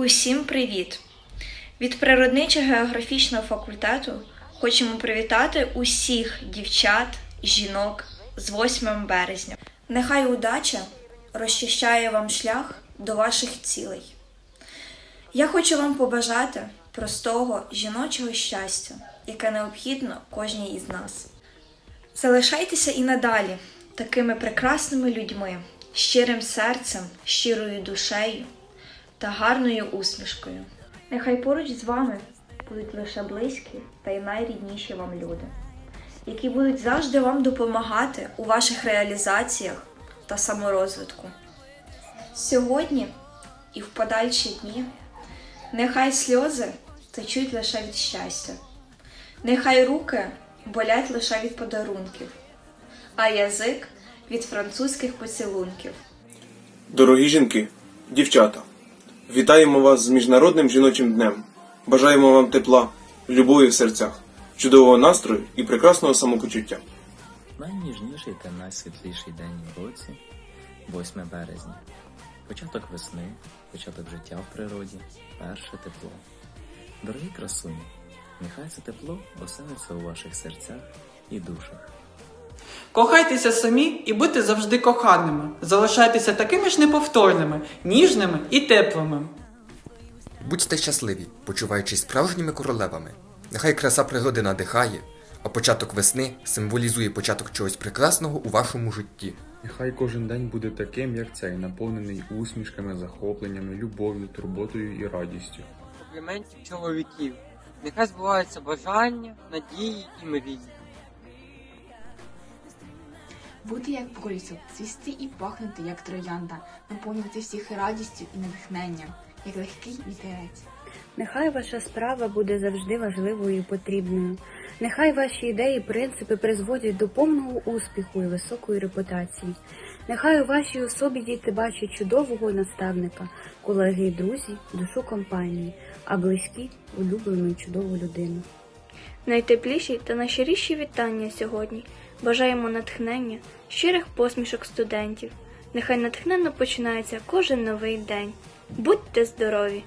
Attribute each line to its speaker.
Speaker 1: Усім привіт! Від природничо-географічного факультету хочемо привітати усіх дівчат, жінок з 8 березня. Нехай удача розчищає вам шлях до ваших цілей. Я хочу вам побажати простого жіночого щастя, яке необхідно кожній із нас. Залишайтеся і надалі такими прекрасними людьми, щирим серцем, щирою душею та гарною усмішкою. Нехай поруч з вами будуть лише близькі та й найрідніші вам люди, які будуть завжди вам допомагати у ваших реалізаціях та саморозвитку. Сьогодні і в подальші дні нехай сльози течуть лише від щастя, нехай руки болять лише від подарунків, а язик від французьких поцілунків.
Speaker 2: Дорогі жінки, дівчата, вітаємо вас з Міжнародним жіночим днем. Бажаємо вам тепла, любові в серцях, чудового настрою і прекрасного самопочуття.
Speaker 3: Найніжніший та найсвітліший день у році 8 березня. Початок весни, початок життя в природі, перше тепло. Дорогі красуні, нехай це тепло оселиться у ваших серцях і душах.
Speaker 4: Кохайтеся самі і будьте завжди коханими. Залишайтеся такими ж неповторними, ніжними і теплими.
Speaker 5: Будьте щасливі, почуваючись справжніми королевами. Нехай краса природи надихає, а початок весни символізує початок чогось прекрасного у вашому житті.
Speaker 6: Нехай кожен день буде таким, як цей, наповнений усмішками, захопленнями, любов'ю, турботою і радістю.
Speaker 7: компліментів чоловіків. Нехай збуваються бажання, надії і мрії.
Speaker 8: Бути як присуд, цвісти і пахнути, як троянда, наповнювати всіх радістю і натхненням, як легкий вітерець.
Speaker 9: Нехай ваша справа буде завжди важливою і потрібною. Нехай ваші ідеї і принципи призводять до повного успіху і високої репутації. Нехай у вашій особі діти бачать чудового наставника, колеги і друзі, душу компанії, а близькі улюблену і чудову людину.
Speaker 10: Найтепліші та найщиріші вітання сьогодні. Бажаємо натхнення, щирих посмішок студентів. Нехай натхненно починається кожен новий день. Будьте здорові!